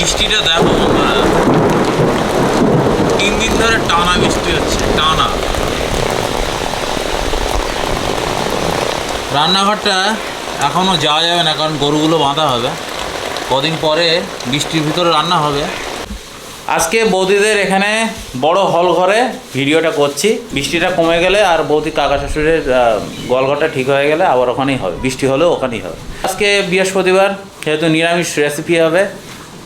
বৃষ্টিটা দেখো তিন দিন ধরে টানা বৃষ্টি হচ্ছে, টানা। রান্নাঘরটা এখনও যাওয়া যাবে না, কারণ গরুগুলো বাঁধা হবে। কদিন পরে বৃষ্টির ভিতরে রান্না হবে। আজকে বৌদিদের এখানে বড় হল ঘরে ভিডিওটা করছি। বৃষ্টিটা কমে গেলে আর বৌদি কাকা শ্বশুরের গলঘরটা ঠিক হয়ে গেলে আবার ওখানেই হবে। বৃষ্টি হলেও ওখানেই হবে। আজকে বৃহস্পতিবার, যেহেতু নিরামিষ রেসিপি হবে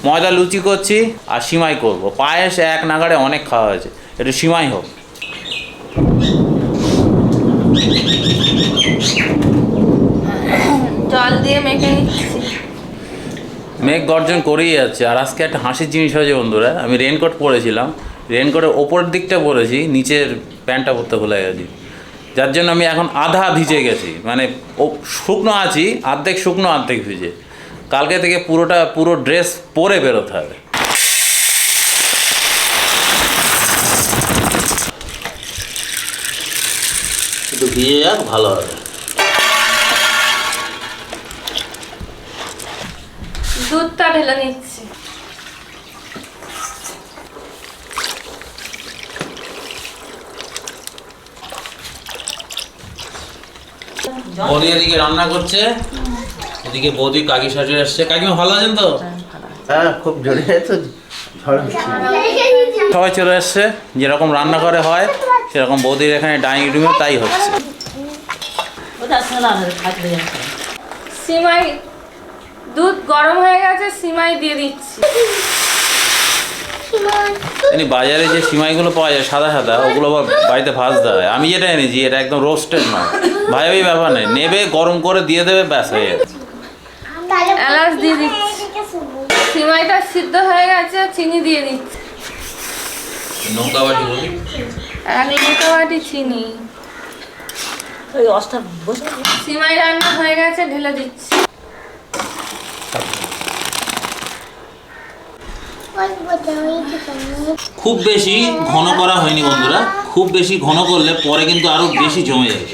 ময়দা লুচি করছি আর সিমাই করব। পায়েস এক নাগাড়ে অনেক খাওয়া হয়েছে। একটু সিমাই হোক। জল দিয়ে মেখে মেঘ গর্জন করেই যাচ্ছে। আর আজকে একটা হাসির জিনিস হয়েছে বন্ধুরা। আমি রেনকোট পরেছিলাম। রেনকোটের ওপরের দিকটা পরেছি নিচের প্যান্টটা পরতে ভুলে গেছি। যার জন্য আমি এখন আধা ভিজে গেছি। মানে শুকনো আছি অর্ধেক শুকনো অর্ধেক ভিজে। কালকে থেকে পুরোটা পুরো ড্রেস পরে বেরোতে হবে। একটু ভিজে যাক ভালো হবে দুধটা ঢেলে নিচ্ছি। এদিকে রান্না করছে। এদিকে বৌদি কাকি শাশুড়ি আসছে। কাকিমা ভালো আছেন তো? হ্যাঁ খুব জোরে তো সবাই চলে এসছে যেরকম রান্না করে হয় সেরকম বৌদির এখানে ডাইনিং রুমে তাই হচ্ছে। সিমাই দুধ গরম হয়ে গেছে সিমাই দিয়ে দিচ্ছি। এমনি বাজারে যে সিমাইগুলো পাওয়া যায় সাদা সাদা ওগুলো আবার বাড়িতে ভাজতে হয়। আমি যেটা এনেছি এটা একদম রোস্টেড নয়। ভাই ব্যাপার নেই নেবে গরম করে দিয়ে দেবে ব্যাস হয়ে যাবে এলাচ দিয়ে দিচ্ছি। সিমাইটা সিদ্ধ হয়ে গেছে চিনি দিয়ে দিচ্ছি। এক লিটার বাটি চিনি। ওই সিমাই রান্না হয়ে গেছে ঢেলে দিচ্ছি। খুব বেশি ঘন করা হয়নি বন্ধুরা। খুব বেশি ঘন করলে পরে কিন্তু আরও বেশি জমে যায়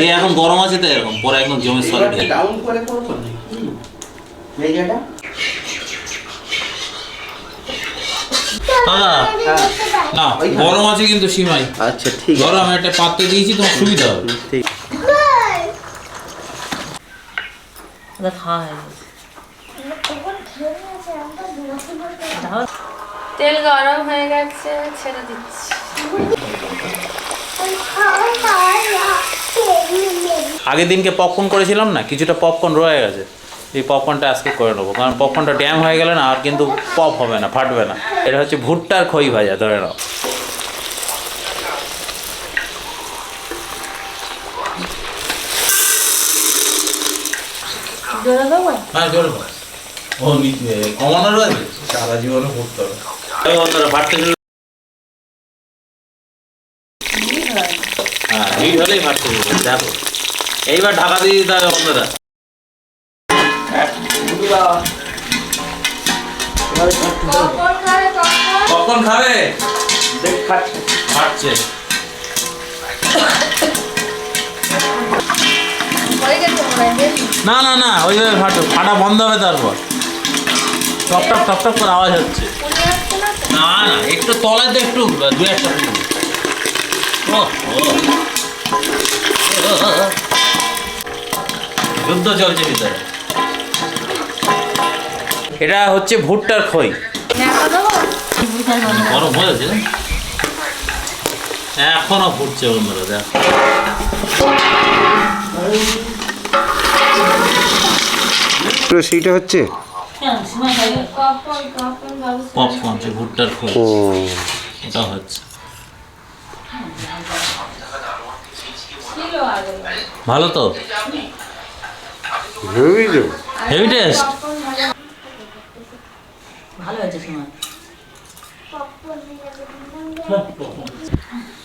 এই এখন গরম আছে তো এরকম পরে একদম জমে সলিড হয়ে মেজাটা দাদা না গরম আছে কিন্তু সিমাই। আচ্ছা ঠিক আছে। গরম একটা পাত্রে দিয়েছি তোমার সুবিধা হবে। ঠিক। হয়ে। তেল গরম হয়ে গেছে ছেড়ে দিচ্ছি। আগের দিনকে পপকর্ন করেছিলাম না কিছুটা পপকর্ন রয়ে গেছে। এই পপকর্নটা আজকে করে নেব। কারণ পপকর্নটা ড্যাম হয়ে গেলে না আর কিন্তু পপ হবে না ফাটবে না। এটা হচ্ছে ভুট্টার খই ভাজা ধরে নাও। হ্যাঁ কমানো রয়েছে? সারা জীবনে হবে। হ্যাঁ হিট হলেই এইবার ঢাকা দিয়ে দিতে হবে বন্ধুরা কখন খাবে? খাচ্ছে। না না না ওইভাবে ফাটো ফাটা বন্ধ হবে তারপর। টপ টপ টপ টপ করে আওয়াজ হচ্ছে। না না একটু তলাতে একটু দু একটা। যুদ্ধ চলছে ভিতরে। এটা হচ্ছে ভুট্টার খই। গরম হয়েছে এখনও ফুটছে বন্ধুরা দেখ। সেইটা হচ্ছে? পপকর্ন ভুট্টার খই। ও। ওটা হচ্ছে। ভালো তো? হেভি টেস্ট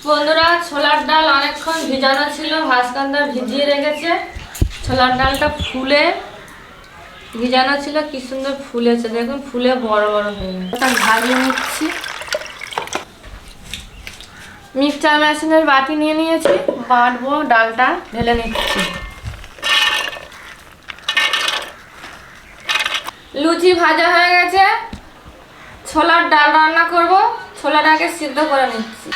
বন্ধুরা, ছোলার ডাল অনেকক্ষণ ভিজানো ছিল ভাস্কন্দা ভিজিয়ে রেখেছে। ছোলার ডালটা ফুলে ভিজানো ছিল, কি সুন্দর ফুলেছে। দেখুন, ফুলে বড় বড় হয়ে গেছে। ভাজিয়ে নিচ্ছি। মিক্সচার মেশিনের বাটি নিয়ে নিয়েছি, বাটবো, ডালটা ঢেলে নিচ্ছি। লুচি ভাজা হয়ে গেছে। ছোলার ডাল রান্না করব ছোলাটাকে সিদ্ধ করে নিচ্ছি।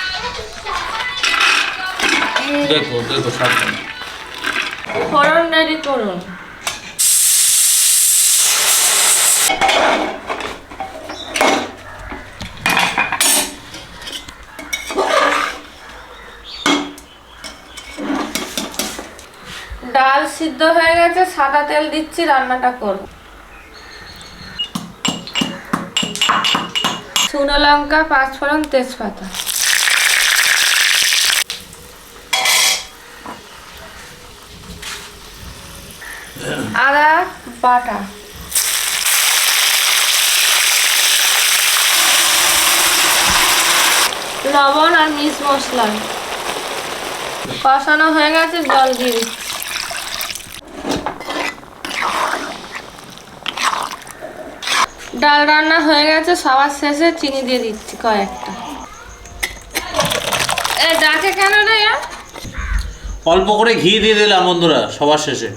দেখো দেখো সাবধানে। ফোড়ন রেডি করুন। ডাল সিদ্ধ হয়ে গেছে সাদা তেল দিচ্ছি রান্নাটা করব। শুকনো লঙ্কা পাঁচফোড়ন তেজপাতা। আদা বাটা। লবণ আর মিক্স মশলা। কষানো হয়ে গেছে জল দিয়ে। দিচ্ছি ডাল রান্না হয়ে গেছে সবার শেষে চিনি দিয়ে দিচ্ছি কয়েকটা। এ, ডাকে কেন রে অল্প করে ঘি দিয়ে দিলাম বন্ধুরা, সবার শেষে।